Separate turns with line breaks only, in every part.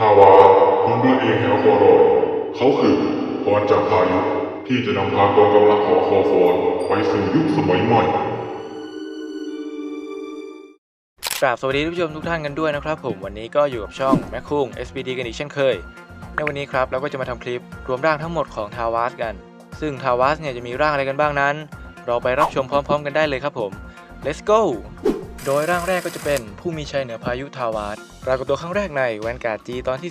ทาวาคุณด้วยเองแห่งอควารยเขาคือพรจากพายุที่จะนำพากองกำลังของคอฟอร์ไปสู่ยุคสมัยใหม่
กราบสวัสดีท่านผู้ชมทุกท่านกันด้วยนะครับผมวันนี้ก็อยู่กับช่องแมคคุง SPD กันอีกเช่นเคย ในวันนี้ครับเราก็จะมาทำคลิปรวมร่างทั้งหมดของทาวาสกัน ซึ่งทาวาสเนี่ยจะมีร่างอะไรกันบ้างนั้น เราไปรับชมพร้อม ๆ กันได้เลยครับผม let's go โดยร่างแรกก็จะเป็นผู้มีชัยเหนือพายุทาวาสปรากฏตัวครั้งแรกในแวนการ์ดจีตอนที่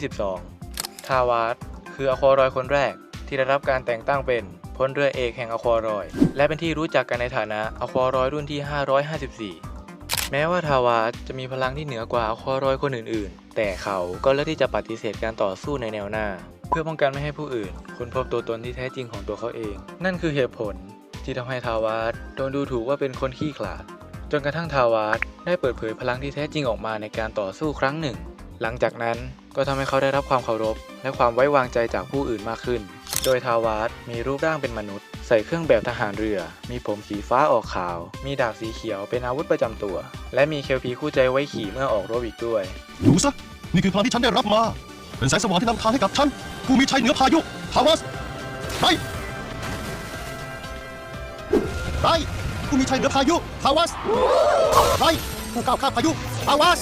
12 ทาวาสคืออควารอยคนแรกที่ได้รับการแต่งตั้งเป็นพลเรือเอกแห่งอควารอย และเป็นที่รู้จักกันในฐานะอควารอยรุ่นที่ 554 แม้ว่าทาวาสจะมีพลังที่เหนือกว่าอควารอยคนอื่น ๆ แต่เขาก็เลือกที่จะปฏิเสธการต่อสู้ในแนวหน้า เพื่อป้องกันไม่ให้ผู้อื่นค้นพบตัวตนที่แท้จริงของตัวเขาเอง นั่นคือเหตุผลที่ทำให้ทาวาสโดนดูถูกว่าเป็นคนขี้ขลาด นกระทั่งทาวาสได้เปิดเผยพลังที่แท้จริงออกมาในการต่อสู้ครั้งหนึ่ง หลังจากนั้นก็ทำให้เขาได้รับความเคารพ และความไว้วางใจจากผู้อื่นมากขึ้น โดยทาวาสมีรูปร่างเป็นมนุษย์ ใส่เครื่องแบบทหารเรือ มีผมสีฟ้าออกขาว มีดาบสีเขียวเป็นอาวุธประจำตัว และมีเคลพีคู่ใจไว้ขี่เมื่อออกรบอีกด้วย
ดูซะ นี่คือพลังที่ฉันได้รับมา เป็นแสงสว่างที่นำทางให้กับฉันผู้มีชัยเหนือพายุ ทาวัสไปไป ผู้มีชัยเหนือพายุทาวัสไปผู้ก้าวข้ามพายุทาวัส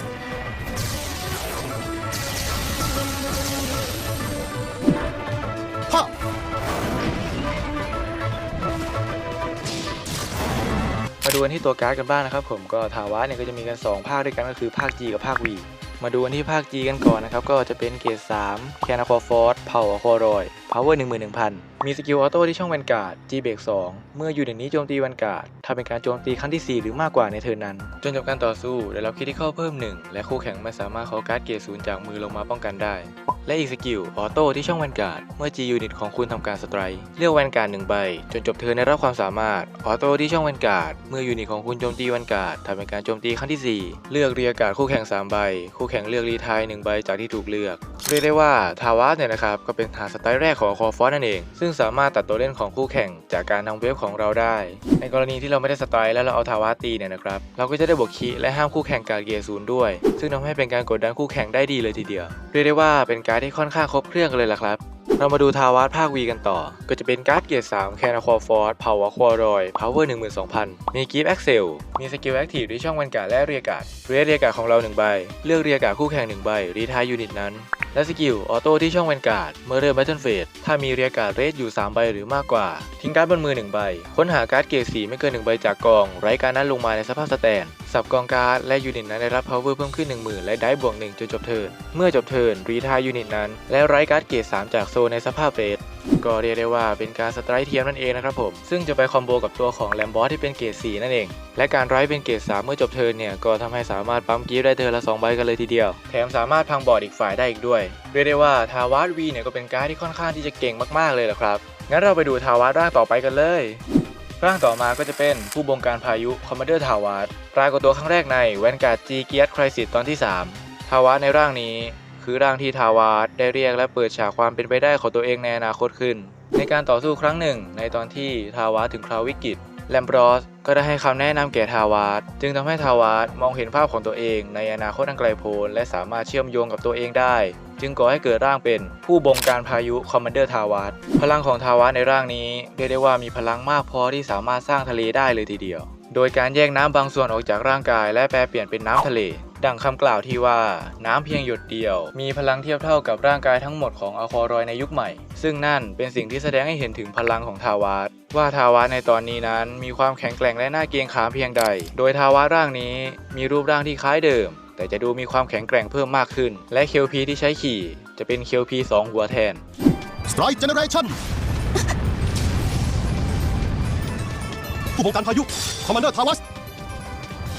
ฮะ
มาดูกันที่ตัวการ์ดกันบ้างนะครับผมก็ทาวะเนี่ยก็จะมีกัน 2 ภาคด้วยกันก็คือภาค G กับภาค V มาดูอันที่ภาค G กันก่อนนะครับ ก็จะเป็นเกรด3แคนาคอฟอร์สเผ่าคอรอยพาวเวอร์11,000มีสกิลออโต้ที่ช่องแวนการ์ด G เบรก2เมื่ออยู่ในนี้โจมตีแวนการ์ดถ้าเป็นการโจมตีครั้งที่ 4 หรือมากกว่าในเทิร์นนั้น จนจบการต่อสู้ได้รับคิดที่เข้าเพิ่ม 1 และคู่แข่งไม่สามารถขอการ์ดเกรดศูนย์จากมือลงมาป้องกันได้ และอีกสกิลออโต้ที่ช่องแวนการ์ดเมื่อ G ยูนิตของคุณทำการสไตร์เลือกแวนการ์ดหนึ่งใบ จนจบเทิร์นรับความสามารถออโต้ที่ช่องแวนการ์ดเมื่อยูนิตของคุณโจมตีแวนการ์ดทำเป็นการโจมตีครั้งที่ 4 เลือกเรียกการ์ดคู่แข่ง 3 ใบ คู่แข่งเลือกรีไทาย1ใบจากที่ถูกเลือกเรียกได้ว่าทาวาสเนี่ยนะครับก็เป็นฐานสไตล์แรกของคอฟอสนั่นเอง ซึ่งสามารถตัดตัวเล่นของคู่แข่งจากการทำเวฟของเราได้ ในกรณีที่เราไม่ได้สไตล์แล้วเราเอาทาวาสตีเนี่ยนะครับเราก็จะได้บวกคีและห้ามคู่แข่งการเกียร์ศูนย์ด้วย ซึ่งทำให้เป็นการกดดันคู่แข่งได้ดีเลยทีเดียว เรียกได้ว่าเป็นการดที่ค่อนข้างครบเครื่องกันเลยล่ะครับ เรามาดูทาวาสภาควีกันต่อ ก็จะเป็นการ์ดเกียร์3แคนาคอฟอร์ดพาวเวอร์ควอรอยพาวเวอร์หนึ่งหมื่นสองพันมีกิฟต์แอคเซลมีสกิลแอคทีฟด้วยช่องวันการและเรียการ์ดเรียการ์ดของเรา1ใบ เลือกเรียการ์ดคู่แข่ง1ใบรีทายยูนิตนั้น และสกิลออโต้ที่ช่องเวนการ์ดเมื่อเริ่มแบทเทิลเฟสถ้ามีเรียการ์ดเรสอยู่ 3 ใบหรือมากกว่า ทิ้งการ์ดบนมือ 1 ใบ ค้นหาการ์ดเกรดสีไม่เกิน 1 ใบจากกอง ไร้การดนั้นลงมาในสภาพสแตน สับกองการ์ดและยูนิตนั้นได้รับพาวเวอร์เพิ่มขึ้น 10,000 และได้บวก1จนจบเทิร์นเมื่อจบเทิร์นรีทายยูนิตนั้น และไร้การ์ดเกรด3จากโซในสภาพเรส ก็เรียกได้ว่าเป็นการสไตร์เทียมนั่นเองนะครับผม ซึ่งจะไปคอมโบกับตัวของแลมบอสที่เป็นเกรด4นั่นเอง และการไร้เป็นเกรด3เมื่อจบเทิร์นเนี่ยก็ทำให้สามารถปั๊มกีฟได้เทิร์นละ2ใบกันเลยทีเดียว แถมสามารถพังบอร์ดอีกฝ่ายได้อีกด้วย เรียกได้ว่าทาวาสวีเนี่ยก็เป็นการ์ดที่ค่อนข้างที่จะเก่งมากๆเลยแหละครับ งั้นเราไปดูทาวาสร่างต่อไปกันเลยร่างต่อมาก็จะเป็นผู้บงการพายุคอมมานเดอร์ทาวาสปรากฏตัวครั้งแรกในแวนการ์ดจีเกียร์คริสิตตอนที่ 3 ทาวาสในร่างนี้ คือร่างที่ทาวาสได้เรียกและเปิดฉากความเป็นไปได้ของตัวเองในอนาคตขึ้น ในการต่อสู้ครั้งหนึ่ง ในตอนที่ทาวาสถึงคราววิกฤตแลมบรอสก็ได้ให้คำแนะนำแก่ทาวาสจึงทำให้ทาวาสมองเห็นภาพของตัวเองในอนาคตอันไกลโพ้นและสามารถเชื่อมโยงกับตัวเองได้ จึงก่อให้เกิดร่างเป็นผู้บงการพายุคอมมานเดอร์ทาวาสพลังของทาวาสในร่างนี้เรียกได้ว่ามีพลังมากพอที่สามารถสร้างทะเลได้เลยทีเดียว โดยการแยกน้ำบางส่วนออกจากร่างกาย และแปลเปลี่ยนเป็นน้ำทะเล ดังคำกล่าวที่ว่า น้ำเพียงหยดเดียว มีพลังเทียบเท่ากับร่างกายทั้งหมดของอควารอยในยุคใหม่ ซึ่งนั่นเป็นสิ่งที่แสดงให้เห็นถึงพลังของทาวาสว่าทาวาสในตอนนี้นั้น มีความแข็งแกร่งและน่าเกรงขามเพียงใด โดยทาวาสร่างนี้มีรูปร่างที่คล้ายเดิม แต่จะดูมีความแข็งแกร่งเพิ่มมากขึ้น และเคลพีที่ใช้ขี่ จะเป็นเคลพี2หัวแทน
Strike Generation ผู้บงการพายุคอมมานเดอร์ทาวัส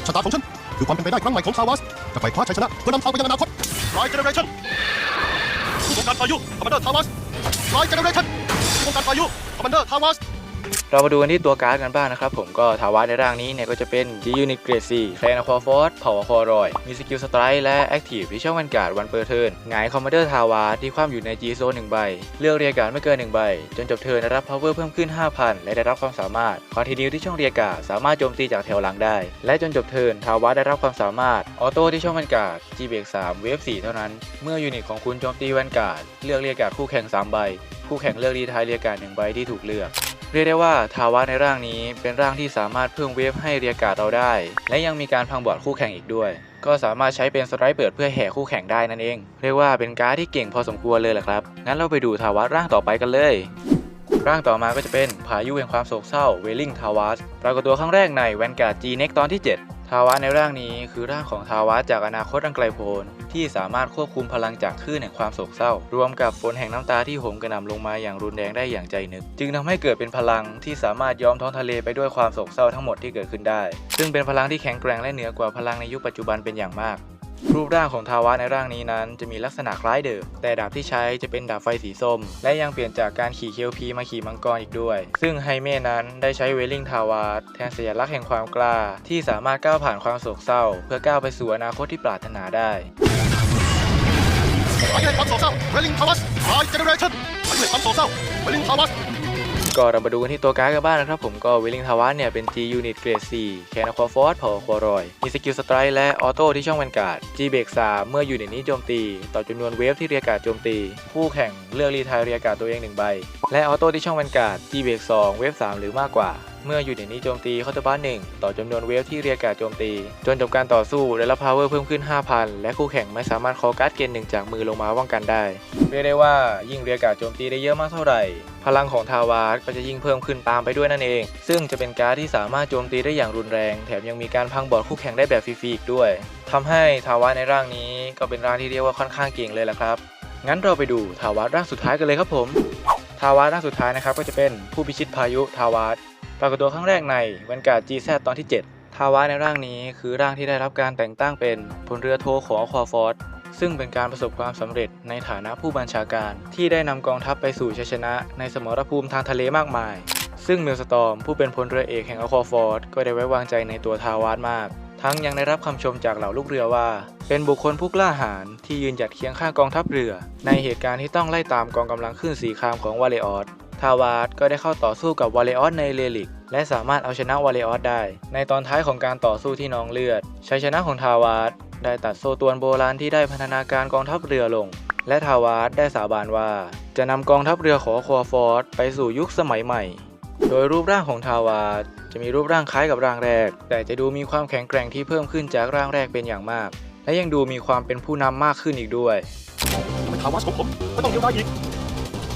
ชะตาของฉัน คือความเป็นไปได้ครั้งใหม่ของซาวัสจะไปคว้าชัยชนะเพื่อนำทางไปยังอนาคต Strike Generation ผู้บงการพายุคอมมานเดอร์ทาวัส Strike Generation ผู้บงการพายุคอมมานเดอร์ทาวัส
เรามาดูกันที่ตัวการ์ดกันบ้างนะครับผมก็ทาวาในร่างนี้เนี่ยก็จะเป็น G Unit Grade C แคลนควาฟอร์เผาคอรอย มีสกิลสไตร์และแอคทีฟที่ช่องวันการ์ดวันเปอร์เทิร์นหงายคอมมานเดอร์ทาวาที่คว่ำอยู่ใน G Zone 1ใบ เลือกเรียกการ์ดไม่เกิน1ใบ จนจบเทิร์นได้รับ power เพิ่มขึ้น 5,000 และได้รับความสามารถคอนติเนียที่ช่องเรียกการ์ดสามารถโจมตีจากแถวหลังได้ และจนจบเทิร์นทาวาได้รับความสามารถออโต้ที่ช่องวันการ์ด G เบรก3เวฟ4เท่านั้น เมื่อยูนิตของคุณโจมตีแวนการ์ดเลือกเรียกการ์ดคู่แข่ง3ใบคู่แข่งเลือกรีทายเรียกการ์ดหนึ่งใบที่ถูกเลือก เรียกได้ว่าทาวะในร่างนี้เป็นร่างที่สามารถเพิ่มเวฟให้เรียการ์ดเราได้ และยังมีการพังบอดคู่แข่งอีกด้วย ก็สามารถใช้เป็นสไตร์เปิดเพื่อแห่คู่แข่งได้นั่นเอง เรียกว่าเป็นการ์ดที่เก่งพอสมควรเลยแหละครับ งั้นเราไปดูทาวะร่างต่อไปกันเลยร่างต่อมาก็จะเป็นพายุแห่งความโศกเศร้าเวลิงทาวัสปรากฏตัวครั้งแรกในแวนการ์ด G n e x ตอนที่ 7 ทาวะในร่างนี้คือร่างของทาวะจากอนาคตอันไกลโพ้นที่สามารถควบคุมพลังจากคลื่นแห่งความโศกเศร้า รวมกับฝนแห่งน้ำตาที่โหมกระหน่ำลงมาอย่างรุนแรงได้อย่างใจนึก จึงทำให้เกิดเป็นพลังที่สามารถย้อมท้องทะเลไปด้วยความโศกเศร้าทั้งหมดที่เกิดขึ้นได้ ซึ่งเป็นพลังที่แข็งแกร่งและเหนือกว่าพลังในยุคปัจจุบันเป็นอย่างมาก รูปร่างของทาวะในร่างนี้นั้นจะมีลักษณะคล้ายเดิม แต่ดาบที่ใช้จะเป็นดาบไฟสีส้ม และยังเปลี่ยนจากการขี่เคียวพีมาขี่มังกรอีกด้วย ซึ่งไฮเม่นั้นได้ใช้เวลิงทาวาสแทนสัญลักษณ์แห่งความกล้า ที่สามารถก้าวผ่านความโศกเศร้า เพื่อก้าวไปสู่อนาคตที่ปรารถนาได้
ไปเลยความโศกเศร้าเวลิงทาวัสไฟเจเนเรชั่นไปเลยความโศกเศร้าเวลิงทาวัส
ก็เรามาดูกันที่ตัวการ์ดกันบ้างนะครับผมก็วิลลิงทาวานเนี่ยเป็น G Unit Grade 4แคนควอฟอร์ดเผาควอรอยมีสกิลสไตร์และออโต้ที่ช่องแวนการ์ด G เบรก3เมื่อยูนิตนี้โจมตี ต่อจำนวนเวฟที่เรียกการ์ดโจมตีคู่แข่งเลือกรีไทายเรียกการ์ดตัวเองหนึ่งใบและออโต้ที่ช่องแวนการ์ด G เบรก2เวฟ3หรือมากกว่า เมื่ออยูนิตนี้โจมตีเคาตอร์บาร์หนึ่งต่อจำนวนเวฟที่เรียกการโจมตี จนจบการต่อสู้ได้รับพาวเวอร์เพิ่มขึ้น 5,000 และคู่แข่งไม่สามารถคอการ์ดเกณฑ์หนึ่งจากมือลงมาป้องกันได้ เรียกได้ว่ายิ่งเรียกการโจมตีได้เยอะมากเท่าไหร่ พลังของทาวาสก็จะยิ่งเพิ่มขึ้นตามไปด้วยนั่นเอง ซึ่งจะเป็นการ์ดที่สามารถโจมตีได้อย่างรุนแรง แถมยังมีการพังบอร์ดคู่แข่งได้แบบฟรีๆอีกด้วยทำให้ทาวาสในร่างนี้ก็เป็นร่างที่เรียกว่าค่อนข้างเก่งเลยละครับงั้นเราไปดูทาวาร่างสุดท้ายกันเลยครับผม ทาวาร่างสุดท้ายนะครับก็จะเป็นผู้พิชิตพายุทาวา ปรากฏตัวครั้งแรกในวันการ์ด GZ ตอนที่ 7 ทาวาสในร่างนี้คือร่างที่ได้รับการแต่งตั้งเป็นพลเรือโทของควาฟอร์ดซึ่งเป็นการประสบความสำเร็จในฐานะผู้บัญชาการ ที่ได้นำกองทัพไปสู่ชัยชนะ ในสมรภูมิทางทะเลมากมาย ซึ่งมิลสตอมผู้เป็นพลเรือเอกแห่งอควาฟอร์ดก็ได้ไว้วางใจในตัวทาวาสมาก ทั้งยังได้รับคำชมจากเหล่าลูกเรือว่า เป็นบุคคลผู้กล้าหาญที่ยืนหยัดเคียงข้างกองทัพเรือ ในเหตุการณ์ที่ต้องไล่ตามกองกำลังขึ้นสีครามของวาเลออสาวาสก็ได้เข้าต่อสู้กับวาเลออสในเรลิก และสามารถเอาชนะวาเลออสได้ ในตอนท้ายของการต่อสู้ที่นองเลือด ชัยชนะของทาวาสได้ตัดโซ่ตวนโบราณที่ได้พัฒนาการกองทัพเรือลง และทาวาสได้สาบานว่า จะนำกองทัพเรือของควอฟอร์ดไปสู่ยุคสมัยใหม่ โดยรูปร่างของทาวาสจะมีรูปร่างคล้ายกับร่างแรก แต่จะดูมีความแข็งแกร่งที่เพิ่มขึ้นจากร่างแรกเป็นอย่างมาก และยังดูมีความเป็นผู้นำมากขึ้นอีกด้วย
ทำไมทาวัสของผมไม่ต้องเดียวดายอีก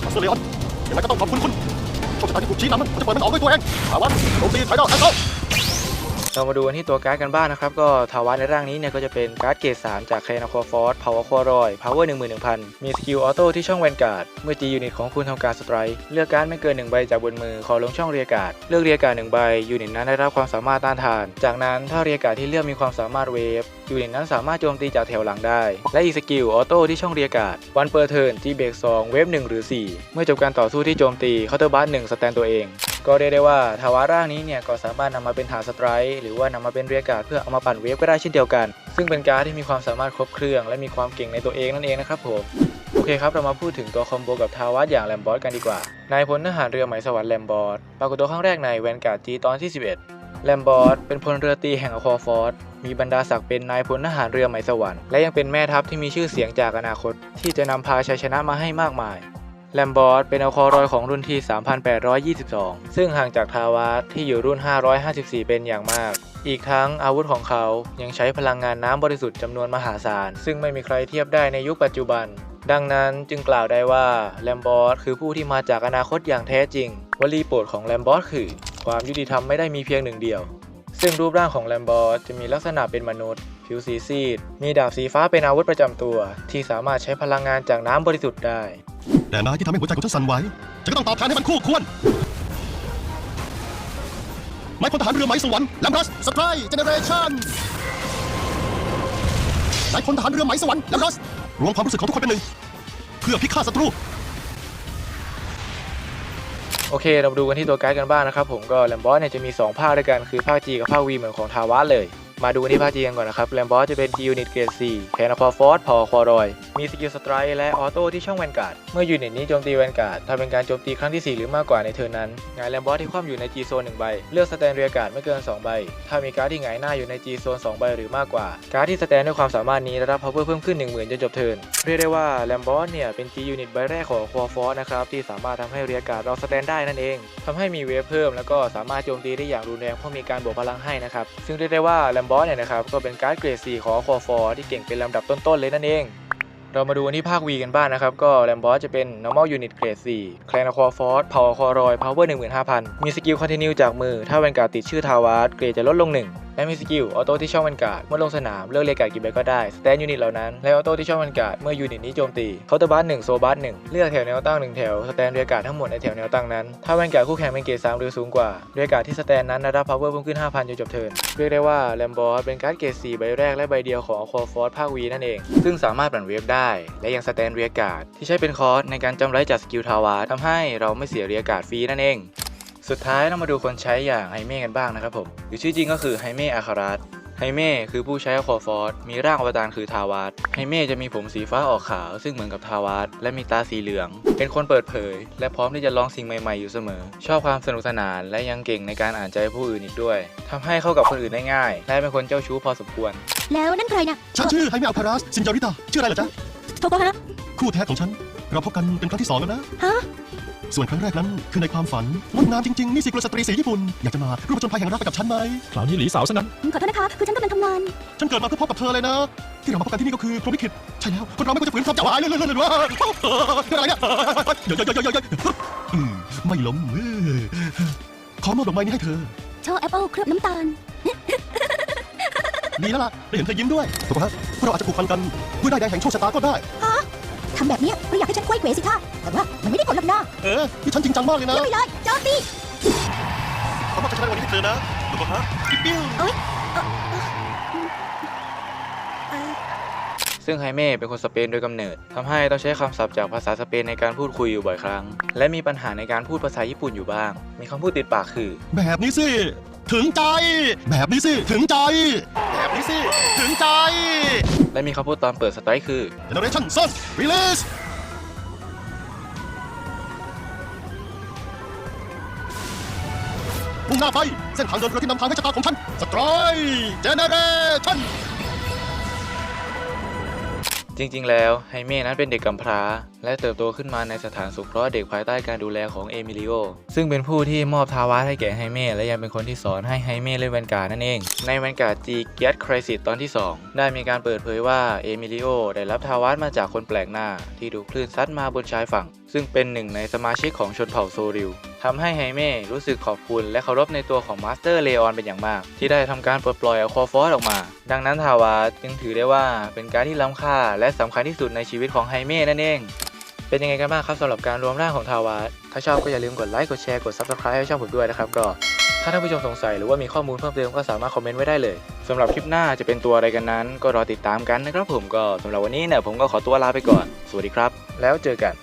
มาสเตอร์เลออน ยังไงก็ต้องขอบคุณคุณโชคชะตาที่ถูกชี้นำมันจะเปิดมันออกด้วยตัวเองอาวันโจมตีไทดอลแอนด์
เรามาดูกันที่ตัวการ์ดกันบ้างนะครับ ก็ทาวาในร่างนี้เนี่ยก็จะเป็นการ์ดเกรด3จากแคลนควอฟอร์ดพาวเวอร์ควอรอยพาวเวอร์11,000มีสกิลออโต้ที่ช่องแวนการ์ดเมื่อ G ยูนิตของคุณทำการสไตร์เลือกการ์ดไม่เกิน1ใบจากบนมือขอลงช่องเรียการ์ดเลือกเรียการ์ด1ใบยูนิตนั้นได้รับความสามารถต้านทาน จากนั้นถ้าเรียการ์ดที่เลือกมีความสามารถเวฟยูนิตนั้นสามารถโจมตีจากแถวหลังได้ และอีกสกิลออโต้ที่ช่องเรียการ์ดวันเปอร์เทิร์น G เบรก2เวฟ1หรือ 4 เมื่อจบการต่อสู้ที่โจมตีเคาน์เตอร์บัส1สแตนตัวเอง ก็เรียกได้ว่าทาวาร่างนี้เนี่ยก็สามารถนำมาเป็นฐานสไตร์หรือว่านำมาเป็นเรียกการ์ดเพื่อเอามาปั่นเวฟก็ได้เช่นเดียวกัน ซึ่งเป็นการ์ดที่มีความสามารถครบเครื่อง และมีความเก่งในตัวเองนั่นเองนะครับผมโอเคครับ เรามาพูดถึงตัวคอมโบกับทาวัสอย่างแลมบอสกันดีกว่า นายพลทหารเรือไหมสวรรค์แลมบอสปรากฏตัวครั้งแรกในแวนการ์ดจีตอนที่ 11 แลมบอสเป็นพลเรือตีแห่งอควาฟอร์ดมีบรรดาศักดิ์เป็นนายพลทหารเรือไหมสวรรค์และยังเป็นแม่ทัพที่มีชื่อเสียงจากอนาคต ที่จะนำพาชัยชนะมาให้มากมาย แลมบอสเป็นอคอรอยของรุ่นที่ 3822 ซึ่งห่างจากทาวาสที่อยู่รุ่น 554 เป็นอย่างมาก อีกทั้งอาวุธของเขายังใช้พลังงานน้ำบริสุทธิ์จำนวนมหาศาล ซึ่งไม่มีใครเทียบได้ในยุคปัจจุบัน ดังนั้นจึงกล่าวได้ว่าแลมบอสคือผู้ที่มาจากอนาคตอย่างแท้จริง วลีโปรดของแลมบอสคือ ความยุติธรรมไม่ได้มีเพียงหนึ่งเดียว ซึ่งรูปร่างของแลมบอสจะมีลักษณะเป็นมนุษย์ผิวสีซีด มีดาบสีฟ้าเป็นอาวุธประจำตัว ที่สามารถใช้พลังงานจากน้ำบริสุทธิ์ได้
แต่นายที่ทำให้หัวใจของฉันสั่นไหวฉันก็ต้องตอบแทนให้มันคู่ควรนายพลทหารเรือไหมสวรรค์แลมบรัสสไตร์เจเนเรชั่นนายพลทหารเรือไหมสวรรค์แลมบรัสรวมความรู้สึกของทุกคนเป็นหนึ่ง เพื่อพิฆาตศัตรู
โอเค เราดูกันที่ตัวการ์ดกันบ้างนะครับผมก็แลมบอสเนี่ยจะมี 2 ภาคด้วยกัน คือภาค G กับภาค V เหมือนของทาวาเลย มาดูที่ภาค G กันก่อนนะครับแลมบอสจะเป็น G Unit เกรด4แคนคอฟอสพอคอรอย มีสกิลสไตร์และออโต้ที่ช่องแวนการ์ด เมื่อยูนิตนี้โจมตีแวนการ์ดถ้าเป็นการโจมตีครั้งที่ 4 หรือมากกว่าในเทิร์นนั้นหงายแลมบอสที่คว่ำอยู่ใน G โซน1ใบ เลือกสแตนเรียการ์ดไม่เกิน 2 ใบ ถ้ามีการ์ดที่หงายหน้าอยู่ใน G โซน2ใบหรือมากกว่า การ์ดที่สแตนด้วยความสามารถนี้ได้รับ power เพิ่มขึ้น 10,000จนจบเทิร์นเรียกได้ว่าแลมบอสเนี่ยเป็น G Unit ใบแรกของควอฟอร์นะครับที่สามารถทำให้เรียการ์ดเราสแตนได้นั่นเองทำให้มีเวฟเพิ่ม แล้วก็สามารถโจมตีได้อย่างรุนแรงเพราะมีการบวกพลังให้นะครับซึ่งเรียกได้ว่าแลมบอสเนี่ยนะครับก็เป็นการ์ดเกรด 4 ของคอฟอร์ที่เก่งเป็นลำดับต้นๆเลยนั่นเอง เรามาดูกันที่ภาค V กันบ้างนะครับ ก็แลมบอสจะเป็น normal unit เกรด4 c l a n a q u a f o r c e power q u a r o y power 15,000 มีสกิลคอนติเนียจากมือ ถ้าแวนการ์ดติดชื่อทาวาร์เกรดจะลดลง 1 และมีสกิลออโต้ที่ช่องแวนกาดเมื่อลงสนามเลือกเรียกการกี่ใบก็ได้สแตนยูนิตเหล่านั้นและออโต้ที่ช่องแวนกาดเมื่อยูนิตนี้โจมตีเคาน์เตอร์บัส1โซบัส1เลือกแถวแนวตั้ง1แถวสแตนเรียกการ์ดทั้งหมดในแถวแนวตั้งนั้นถ้าแวนการ์ดคู่แข่งเป็นเกรด3หรือสูงกว่าเรียกการ์ดที่สแตนนั้นได้รับ power เพิ่มขึ้น5,000จนจบเทิร์นเรียกได้ว่าแลมบอสเป็นการ์ดเกรด4ใบแรกและใบเดียวของ Aqua Force ภาค V นั่นเอง ซึ่งสามารถปั่นเวฟได้ และยังสแตนเรียการ์ดที่ใช้เป็นคอร์สในการจำไรจากสกิลทาวาทำให้เราไม่เสียเรียการ์ดฟรีนั่นเอง สุดท้ายเรามาดูคนใช้อย่างไฮเม่กันบ้างนะครับผม หรือชื่อจริงก็คือไฮเม่อาคารัสไฮเม่คือผู้ใช้คอฟอร์มีร่างอวตารคือทาวาสไฮเม่จะมีผมสีฟ้าออกขาว ซึ่งเหมือนกับทาวาสและมีตาสีเหลือง เป็นคนเปิดเผย และพร้อมที่จะลองสิ่งใหม่ๆอยู่เสมอ ชอบความสนุกสนานและยังเก่งในการอ่านใจผู้อื่นอีกด้วยทำให้เข้ากับคนอื่นได้ง่าย และเป็นคนเจ้าชู้พอสมควร
แล้วนั่นใครน่ะ
ฉันชื่อไฮเมอัลคารัสซินจอริตาชื่ออะไรเหรอจ๊ะ
โทโกฮะ
คู่แท้ของฉัน เราพบกันเป็นครั้งที่สองแล้วนะ
ฮะ
ส่วนครั้งแรกนั้นคือในความฝันงดงามจริงๆ นี่สิกุลสตรีสีญี่ปุ่น อยากจะมาร่วมผจญภัยแห่งรักไปกับฉันไหม
คราวนี้หลีสาวซะงั้น
ขอโทษนะคะ คือฉันกำลังทำงาน
ฉันเกิดมาเพื่อพบกับเธอเลยนะ ที่เรามาพบกันที่นี่ก็คือพรหมลิขิตใช่แล้ว คนเราไม่ควรจะฝืนความเจ้าหายเลยเลยเลยเลยว่าเรื่องอะไรเนี่ยเดี๋ยวเดี๋ยวเดี๋ยวเดี๋ยวอืมไม่ล้มเว้ยขอมอบดอกไม้นี้ให้เธอ
ช่อแอปเปิลเคลือบน้ำตาล
ดีแล้วล่ะได้เห็นเธอยิ้มด้วยถูกปะฮะพวกเราอาจจะผูกพันกันด้วยได้ายแดงแห่งโชคชะตาก็ได้
ทำแบบเนี้ยเพราะอยากให้ฉันไขว้เขวสิท่าแต่ว่ามันไม่ได้ผลหรอกนะ
เออที่ฉันจริงจังมากเลยนะ
เยี่ยมไปเลยโจมตี
ขอมอบชัยชนะในวันนี้ให้เธอนะถูกปะฮะปิ้ว
ซึ่งไฮเม่เป็นคนสเปนโดยกำเนิดทำให้ต้องใช้คำศัพท์จากภาษาสเปนในการพูดคุยอยู่บ่อยครั้ง และมีปัญหาในการพูดภาษาญี่ปุ่นอยู่บ้าง มีคำพูดติดปากคือ
แบบนี้สิ ถึงใจ แบบนี้สิ ถึงใจ แบบนี้สิ ถึงใจ
และมีคำพูดตอนเปิดสไตร์คือ
Generation Sun Release มุ่งหน้าไป เส้นทางเดินเรือที่นำทางให้ชะตาของฉันสไตรเจเนเรชั่น
จริงๆ แล้วไฮเม่นั้นเป็นเด็กกำพร้าและเติบโตขึ้นมาในสถานสงเคราะห์เด็กภายใต้การดูแลของเอมิลิโอ ซึ่งเป็นผู้ที่มอบทาวาให้แก่ไฮเม่และยังเป็นคนที่สอนให้ไฮเม่เล่นแวนการ์นั่นเอง ในแวนการ์ดจีเกียร์คริสิตตอนที่ 2 ได้มีการเปิดเผยว่าเอมิลิโอได้รับทาวามาจากคนแปลกหน้า ที่ถูคลื่นซัดมาบนชายฝั่ง ซึ่งเป็นหนึ่งในสมาชิกของชนเผ่าโซริลทำให้ไฮเม่รู้สึกขอบคุณและเคารพในตัวของมาสเตอร์เลออนเป็นอย่างมาก ที่ได้ทำการปลดปล่อยอควาฟอสออกมา ดังนั้นทาวาจึงถือได้ว่าเป็นการที่ล้ำค่าและสำคัญที่สุดในชีวิตของไฮเม่นั่นเอง เป็นยังไงกันบ้างครับสำหรับการรวมร่างของทาวาสถ้าชอบก็อย่าลืมกดไลค์กดแชร์กด subscribe ให้ช่องผมด้วยนะครับก็ถ้าท่านผู้ชมสงสัยหรือว่ามีข้อมูลเพิ่มเติมก็สามารถคอมเมนต์ไว้ได้เลยสำหรับคลิปหน้าจะเป็นตัวอะไรกันนั้น ก็รอติดตามกันนะครับผมก็สำหรับวันนี้เนี่ยผมก็ขอตัวลาไปก่อน สวัสดีครับ แล้วเจอกัน